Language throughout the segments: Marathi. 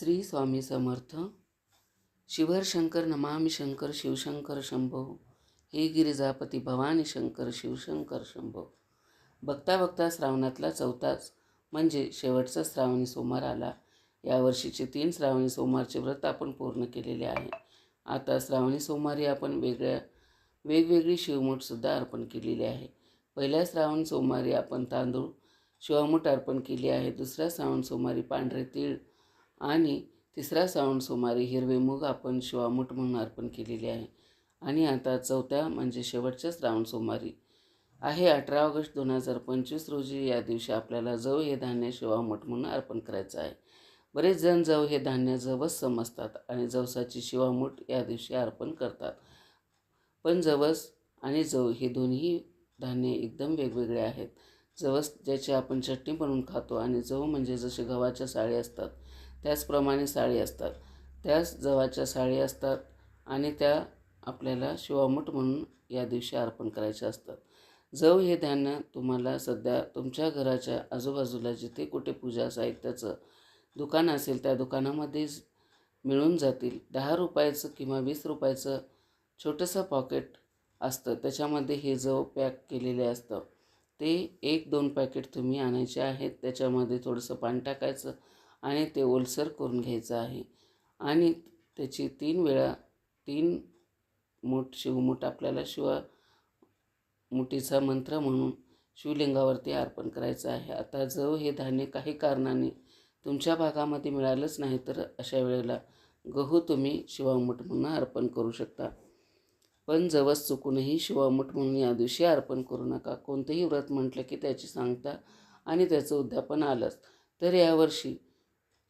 श्री स्वामी समर्थ. शिवर शंकर नमामि शंकर शिवशंकर शंभो. हे गिरिजापती भवानी शंकर शिवशंकर शंभो. बघता बघता श्रावणातला चौथाच म्हणजे शेवटचा श्रावणी सोमवार आला. यावर्षीचे तीन श्रावणी सोमवारचे व्रत आपण पूर्ण केलेले आहे. आता श्रावणी सोमवारी आपण वेगळ्या वेगवेगळी शिवमूठसुद्धा अर्पण केलेली आहे. पहिल्या श्रावण सोमवारी आपण तांदूळ शिवामूठ अर्पण केली आहे. दुसऱ्या श्रावण सोमवारी पांढरे तीळ आणि तिसरा श्रावण सोमवारी हिरवे मूग आपण शिवामूठ म्हणून अर्पण केलेले आहे. आणि आता चौथ्या म्हणजे शेवटच्या श्रावण सोमवारी आहे. अठरा ऑगस्ट दोन हजार पंचवीस रोजी या दिवशी आपल्याला जव हे धान्य शिवामूठ म्हणून अर्पण करायचं आहे. बरेच जण जव हे धान्य जवस समजतात आणि जवसाची शिवामूठ या दिवशी अर्पण करतात. पण जवस आणि जव हे दोन्ही धान्य एकदम वेगवेगळे आहेत. जवस ज्याची आपण चटणी बनवून खातो आणि जव म्हणजे जसे गव्हाच्या साळी असतात त्याचप्रमाणे साळी असतात. त्याच जवाच्या साळी असतात आणि त्या आपल्याला शिवामठ म्हणून या दिवशी अर्पण करायच्या असतात. जव हे धान्य तुम्हाला सध्या तुमच्या घराच्या आजूबाजूला जिथे कुठे पूजा साहित्याचं दुकान असेल त्या दुकानामध्ये मिळून जातील. दहा रुपयाचं किंवा वीस रुपयाचं छोटंसं पॉकेट असतं. त्याच्यामध्ये हे जव पॅक केलेले असतं. ते एक दोन पॅकेट तुम्ही आणायचे आहेत. त्याच्यामध्ये थोडंसं पाणी टाकायचं. आणि ते ओलसर करून घ्यायचं आहे. आणि त्याची तीन वेळा तीन मूठ शिवमूठ आपल्याला शिवा मुठीचा मंत्र म्हणून शिवलिंगावरती अर्पण करायचं आहे. आता जव हे धान्य काही कारणाने तुमच्या भागामध्ये मिळालंच नाही तर अशा वेळेला गहू तुम्ही शिवामूठ म्हणून अर्पण करू शकता. पण जवस चुकूनही शिवामूठ म्हणून या दिवशी अर्पण करू नका. कोणतंही व्रत म्हटलं की त्याची सांगता आणि त्याचं उद्यापन आलंच. तर यावर्षी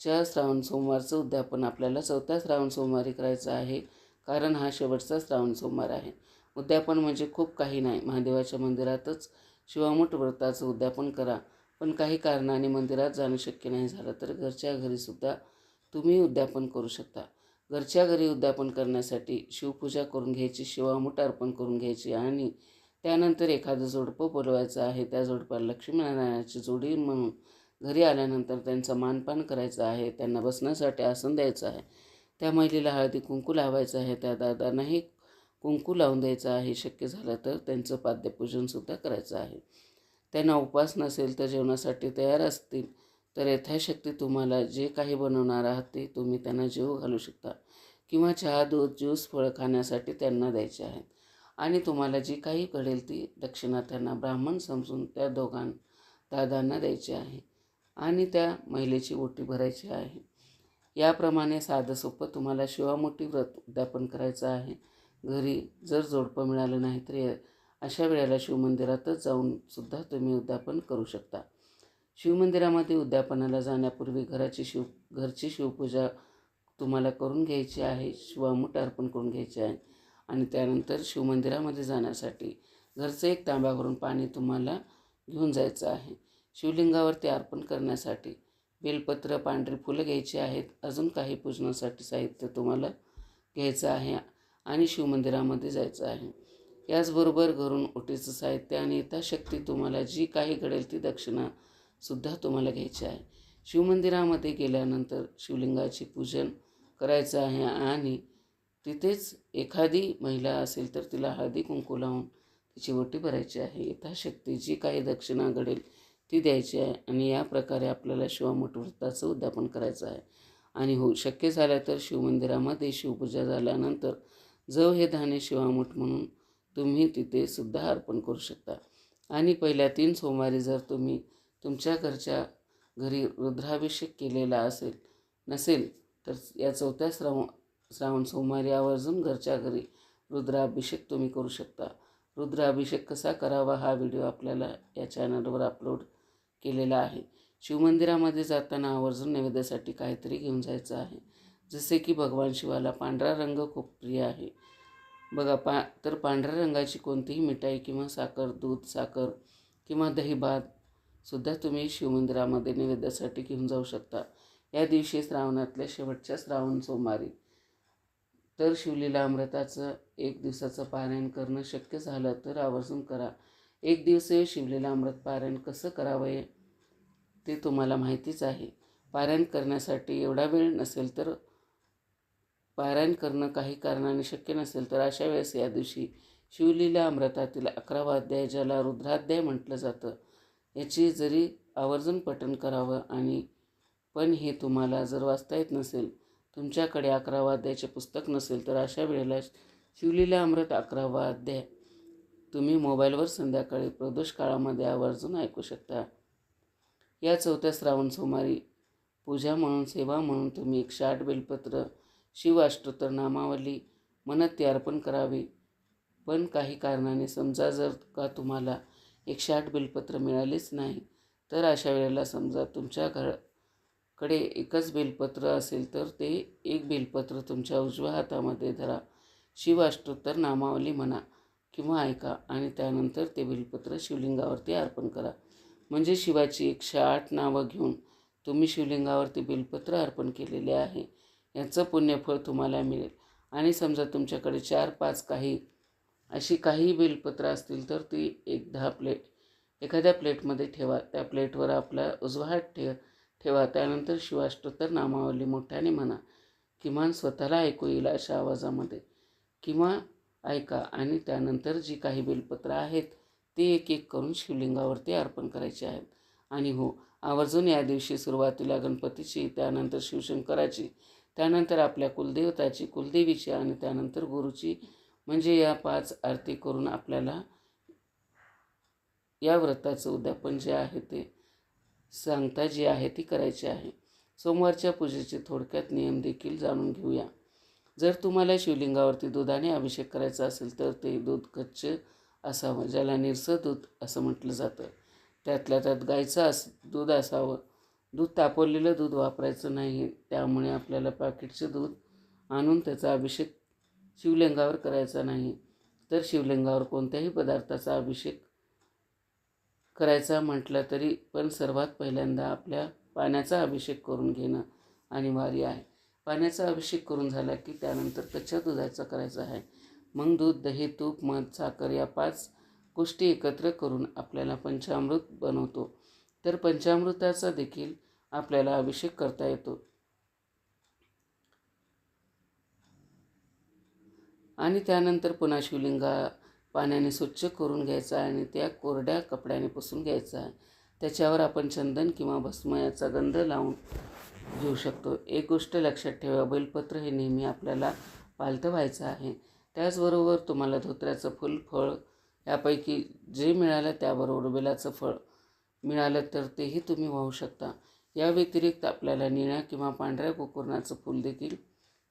च्या श्रावण सोमवारचं उद्यापन आपल्याला चौथ्या श्रावण सोमवारी करायचं आहे. कारण हा शेवटचा श्रावण सोमवार आहे. उद्यापन म्हणजे खूप काही नाही. महादेवाच्या मंदिरातच शिवामूठ व्रताचं उद्यापन करा. पण काही कारणाने मंदिरात जाणं शक्य नाही झालं तर घरच्या घरीसुद्धा तुम्ही उद्यापन करू शकता. घरच्या घरी उद्यापन करण्यासाठी शिवपूजा करून घ्यायची शिवामूठ अर्पण करून घ्यायची आणि त्यानंतर एखादं जोडपं बोलवायचं आहे. त्या जोडपाला लक्ष्मीनारायणाची जोडी म्हणून घरी आल्यानंतर त्यांचं मानपान करायचं आहे त्यांना बसण्यासाठी आसन द्यायचं आहे. त्या महिलेला हळदी कुंकू लावायचं आहे त्या दादांनाही कुंकू लावून द्यायचं आहे शक्य झालं तर त्यांचं पाद्यपूजनसुद्धा करायचं आहे. त्यांना उपास नसेल तर जेवणासाठी तयार असतील तर यथाशक्ती तुम्हाला जे काही बनवणार आहात ते तुम्ही त्यांना जेव घालू शकता किंवा चहा दूध ज्यूस फळं खाण्यासाठी त्यांना द्यायचे आहेत आणि तुम्हाला जी काही घडेल ती दक्षिणा त्यांना ब्राह्मण समजून त्या दोघां दादांना द्यायची आहे. आणि त्या महिलेची ओटी भरायची आहे. याप्रमाणे साधं सोपं तुम्हाला शिवामोठी व्रत उद्यापन करायचं आहे. घरी जर जोडपं मिळालं नाही तर अशा वेळेला शिवमंदिरातच जाऊन सुद्धा तुम्ही उद्यापन करू शकता. शिवमंदिरामध्ये उद्यापनाला जाण्यापूर्वी घराची शिव घरची शिवपूजा तुम्हाला करून घ्यायची आहे. शिवामूठ अर्पण करून घ्यायची आहे. आणि त्यानंतर शिवमंदिरामध्ये जाण्यासाठी घरचं एक तांब्यावरून पाणी तुम्हाला घेऊन जायचं आहे. शिवलिंगावरती अर्पण करण्यासाठी बेलपत्र पांढरी फुलं घ्यायची आहेत. अजून काही पूजनासाठी साहित्य तुम्हाला घ्यायचं आहे आणि शिवमंदिरामध्ये जायचं आहे. याचबरोबर घरून ओटीचं साहित्य आणि यथाशक्ती तुम्हाला जी काही घडेल ती दक्षिणासुद्धा तुम्हाला घ्यायची आहे. शिवमंदिरामध्ये गेल्यानंतर शिवलिंगाची पूजन करायचं आहे आणि तिथेच एखादी महिला असेल तर तिला हळदी कुंकू लावून तिची ओटी भरायची आहे. यथाशक्ती जी काही दक्षिणा घडेल ती द्यायची आहे आणि या प्रकारे आपल्याला शिवामठ व्रताचं उद्यापन करायचं आहे. आणि हो शक्य झालं तर शिवमंदिरामध्ये शिवपूजा झाल्यानंतर जव हे धान्य शिवामठ म्हणून तुम्ही तिथे सुद्धा अर्पण करू शकता. आणि पहिल्या तीन सोमवारी जर तुम्ही तुमच्या घरच्या घरी रुद्राभिषेक केलेला असेल नसेल तर या चौथ्या श्रावण श्रावण सोमवारी आवर्जून घरच्या घरी रुद्राभिषेक तुम्ही करू शकता. रुद्राभिषेक कसा करावा हा व्हिडिओ आपल्याला या चॅनलवर अपलोड केलेला आहे. शिवमंदिरामध्ये जाताना आवर्जून नैवेद्यासाठी काहीतरी घेऊन जायचं आहे. जसे की भगवान शिवाला पांढरा रंग खूप प्रिय आहे. बघा पा तर पांढऱ्या रंगाची कोणतीही मिठाई किंवा साखर दूध साखर किंवा दहीभात सुद्धा तुम्ही शिवमंदिरामध्ये नैवेद्यासाठी घेऊन जाऊ शकता. या दिवशी श्रावणातल्या शेवटच्या श्रावण सोमवारी तर शिवलीला अमृताचं एक दिवसाचं पारायण करणं शक्य झालं तर आवर्जून करा. एक दिवसीय शिमलेला अमृत पारायण कसं करावं ते तुम्हाला माहितीच आहे. पारायण करण्यासाठी एवढा वेळ नसेल तर पारायण करणं काही कारणाने शक्य नसेल तर अशा वेळेस या दिवशी शिवलीला अमृतातील अकरावा अध्याय ज्याला रुद्राध्याय म्हटलं जातं याची जरी आवर्जून पठण करावं आणि पण हे तुम्हाला जर वाचता येत नसेल तुमच्याकडे अकरावा अध्यायाचे पुस्तक नसेल तर अशा वेळेला शिवलीला अमृत अकरावा अध्याय तुम्ही मोबाईलवर संध्याकाळी प्रदोष काळामध्ये आवर्जून ऐकू शकता. या चौथ्या श्रावण सोमवारी पूजा म्हणून सेवा म्हणून तुम्ही एक शाट बेलपत्र शिवाष्टोत्तर नामावली मनात ती अर्पण करावी. पण काही कारणाने समजा जर का तुम्हाला एक शाट बेलपत्र मिळालेच नाही तर अशा वेळेला समजा तुमच्या घराकडे एकच बेलपत्र असेल तर ते एक बेलपत्र तुमच्या उजव्या हातामध्ये धरा. शिवाष्टोत्तर नामावली म्हणा. किंवा ऐका आणि त्यानंतर ते बेलपत्र शिवलिंगावरती अर्पण करा. म्हणजे शिवाची एकशे आठ नावं घेऊन तुम्ही शिवलिंगावरती बेलपत्र अर्पण केलेले आहे. याचं पुण्यफळ तुम्हाला मिळेल. आणि समजा तुमच्याकडे चार पाच काही अशी काही बेलपत्र असतील तर ती एक दहा प्लेट एखाद्या प्लेटमध्ये ठेवा. त्या प्लेटवर आपला उजवा हात ठे ठेवा. त्यानंतर शिवाष्टोत्तर नामावली मोठ्याने म्हणा. किमान स्वतःला ऐकू येईल अशा आवाजामध्ये. किंवा ऐका. आणि त्यानंतर जी काही बेलपत्र आहेत ते एक एक करून शिवलिंगावरती अर्पण करायचे आहेत. आणि हो आवर्जून या दिवशी सुरुवातीला गणपतीची त्यानंतर शिवशंकराची त्यानंतर आपल्या कुलदेवताची कुलदेवीची आणि त्यानंतर गुरुची म्हणजे या पाच आरती करून आपल्याला या व्रताचं उद्यापन जे आहे ते सांगता जी आहे ती करायची आहे. सोमवारच्या पूजेचे थोडक्यात नियम देखील जाणून घेऊया. जर तुम्हाला शिवलिंगावरती दुधाने अभिषेक करायचा असेल तर ते दूध कच्च असावं ज्याला निरसं दूध असं म्हटलं जातं. त्यातल्या त्यात गायचं अस दूध असावं. दूध तापवलेलं दूध वापरायचं नाही त्यामुळे आपल्याला पॅकेटचं दूध आणून त्याचा अभिषेक शिवलिंगावर करायचा नाही. तर शिवलिंगावर कोणत्याही पदार्थाचा अभिषेक करायचा म्हटलं तरी पण सर्वात पहिल्यांदा आपल्या पाण्याचा अभिषेक करून घेणं अनिवार्य आहे. पाण्याचा अभिषेक करून झाला की त्यानंतर कच्च्या दुधाचा करायचा आहे. मग दूध दही तूप मध साखर या पाच गोष्टी एकत्र करून आपल्याला पंचामृत बनवतो. तर पंचामृताचा देखील आपल्याला अभिषेक करता येतो. आणि त्यानंतर पुन्हा शिवलिंगा पाण्याने स्वच्छ करून घ्यायचा आणि त्या कोरड्या कपड्याने पुसून घ्यायचा. आहे त्याच्यावर आपण चंदन किंवा भस्म याचा गंध लावून घेऊ शकतो. एक गोष्ट लक्षात ठेवा बैलपत्र हे नेहमी आपल्याला पालतं व्हायचं आहे. त्याचबरोबर तुम्हाला धोत्र्याचं फुल फळ यापैकी जे मिळालं त्याबरोबर बेलाचं फळ मिळालं तर तेही तुम्ही वाहू शकता. या व्यतिरिक्त आपल्याला निळ्या किंवा पांढऱ्या कोकर्णाचं फूल देखील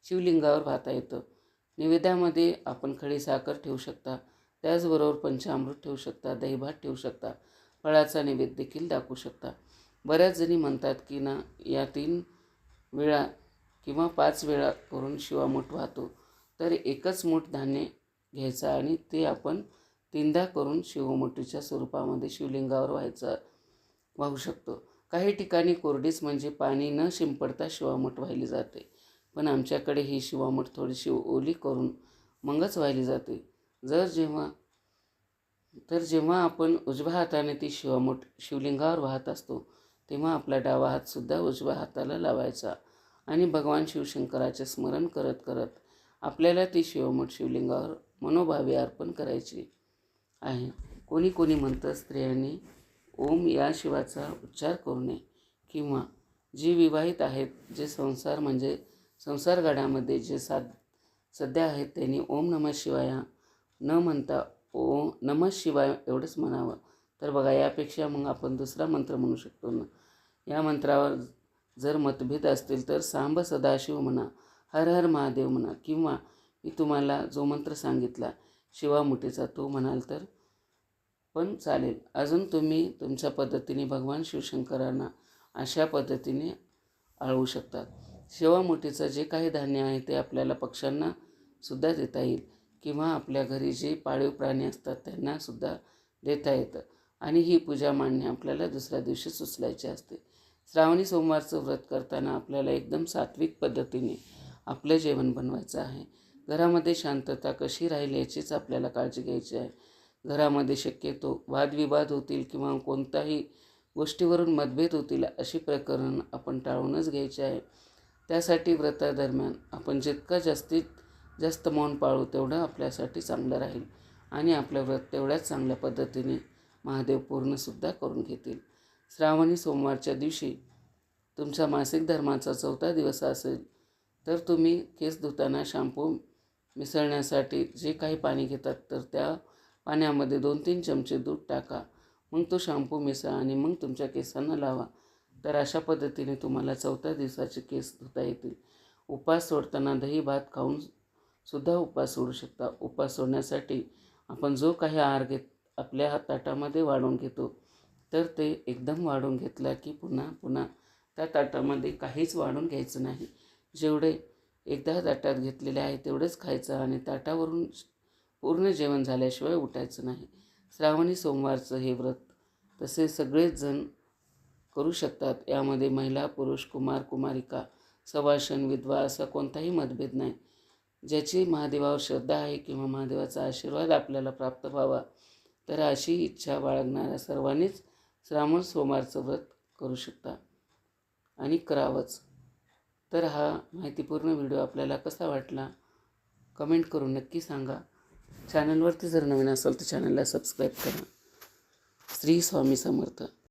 शिवलिंगावर वाहता येतं. निवेद्यामध्ये आपण खडी साखर ठेवू शकता. त्याचबरोबर पंचामृत ठेवू शकता दहीभात ठेवू शकता. फळाचा नैवेद्य देखील दाखवू शकता. बऱ्याच जणी म्हणतात की ना या तीन वेळा किंवा पाच वेळा करून शिवामूठ वाहतो. तर एकच मूठ धान्य घ्यायचं आणि ते आपण तीनदा करून शिवमुठीच्या स्वरूपामध्ये शिवलिंगावर व्हायचं वाहू शकतो. काही ठिकाणी कोरडीच म्हणजे पाणी न शिंपडता शिवामठ वाहिली जाते. पण आमच्याकडे ही शिवामठ थोडीशी ओली करून मगच वाहिली जाते. जर जेव्हा तर जेव्हा आपण उजव्या हाताने ती शिवामूठ शिवलिंगावर वाहत असतो तेव्हा आपला डावा हातसुद्धा उजव्या हाताला लावायचा आणि भगवान शिवशंकराचे स्मरण करत करत आपल्याला ती शिवमठ शिवलिंगावर मनोभावे अर्पण करायची आहे. कोणी कोणी म्हणतं स्त्रियांनी ओम या शिवाचा उच्चार करू नये. किंवा जी विवाहित आहेत जे संसार म्हणजे संसार गडामध्ये जे साध सध्या आहेत त्यांनी ओम नम शिवाया न म्हणता ओ नम शिवाय एवढंच म्हणावं. तर बघा यापेक्षा मग आपण दुसरा मंत्र म्हणू शकतो ना. या मंत्रावर जर मतभेद असतील तर सांब सदाशिव म्हणा हर हर महादेव म्हणा किंवा मी तुम्हाला जो मंत्र सांगितला शिवामुठीचा तो म्हणाल तर पण चालेल. अजून तुम्ही तुमच्या पद्धतीने भगवान शिवशंकरांना अशा पद्धतीने आळवू शकतात शिवामुठीचं जे काही धान्य आहे ते आपल्याला पक्ष्यांना सुद्धा देता येईल किंवा आपल्या घरी जे पाळीव प्राणी असतात त्यांनासुद्धा देता येतं. आणि ही पूजा मांडणे आपल्याला दुसऱ्या दिवशी सुचलायची असते. श्रावणी सोमवारचं व्रत करताना आपल्याला एकदम सात्विक पद्धतीने आपलं जेवण बनवायचं आहे. घरामध्ये शांतता कशी राहील याचीच आपल्याला काळजी घ्यायची आहे. घरामध्ये शक्यतो वादविवाद होतील किंवा कोणताही गोष्टीवरून मतभेद होतील अशी प्रकरण आपण टाळूनच घ्यायचे आहे. त्यासाठी व्रतादरम्यान आपण जितका जास्तीत जास्त मौन पाळू तेवढं आपल्यासाठी चांगलं राहील आणि आपलं व्रत तेवढ्याच चांगल्या पद्धतीने महादेव पूर्णसुद्धा करून घेतील. श्रावणी सोमवारच्या दिवशी तुमचा मासिक धर्माचा चौथा दिवस असेल तर तुम्ही केस धुताना शॅम्पू मिसळण्यासाठी जे काही पाणी घेतात तर त्या पाण्यामध्ये दोन तीन चमचे दूध टाका. मग तो शॅम्पू मिसळा आणि मग तुमच्या केसांना लावा. तर अशा पद्धतीने तुम्हाला चौथ्या दिवसाचे केस धुता येतील. उपास सोडताना दही भात खाऊन सुद्धा उपास सोडू शकता. उपास सोडण्यासाठी आपण जो काही आहार घेत आपल्या ताटामध्ये वाढून घेतो तर ते एकदम वाढून घेतला की पुन्हा पुन्हा त्या ताटामध्ये काहीच वाढून घ्यायचं नाही. जेवढे एकदा ताटात घेतलेले आहे तेवढेच खायचं आणि ताटावरून पूर्ण जेवण झाल्याशिवाय उठायचं नाही. श्रावणी सोमवारचं हे व्रत तसे सगळेच जण करू शकतात. यामध्ये महिला पुरुष कुमार कुमारिका सवाशन विधवा असा कोणताही मतभेद नाही. ज्याची महादेवावर श्रद्धा आहे किंवा महादेवाचा आशीर्वाद आपल्याला प्राप्त व्हावा तर अशी इच्छा बाळगणाऱ्या सर्वांनीच श्रावण सोमवारचं व्रत करू शकता. आणि करावंच. तर हा माहितीपूर्ण व्हिडिओ आपल्याला कसा वाटला कमेंट करून नक्की सांगा. चॅनलवरती जर नवीन असाल तर चॅनलला सबस्क्राईब करा. श्री स्वामी समर्थ.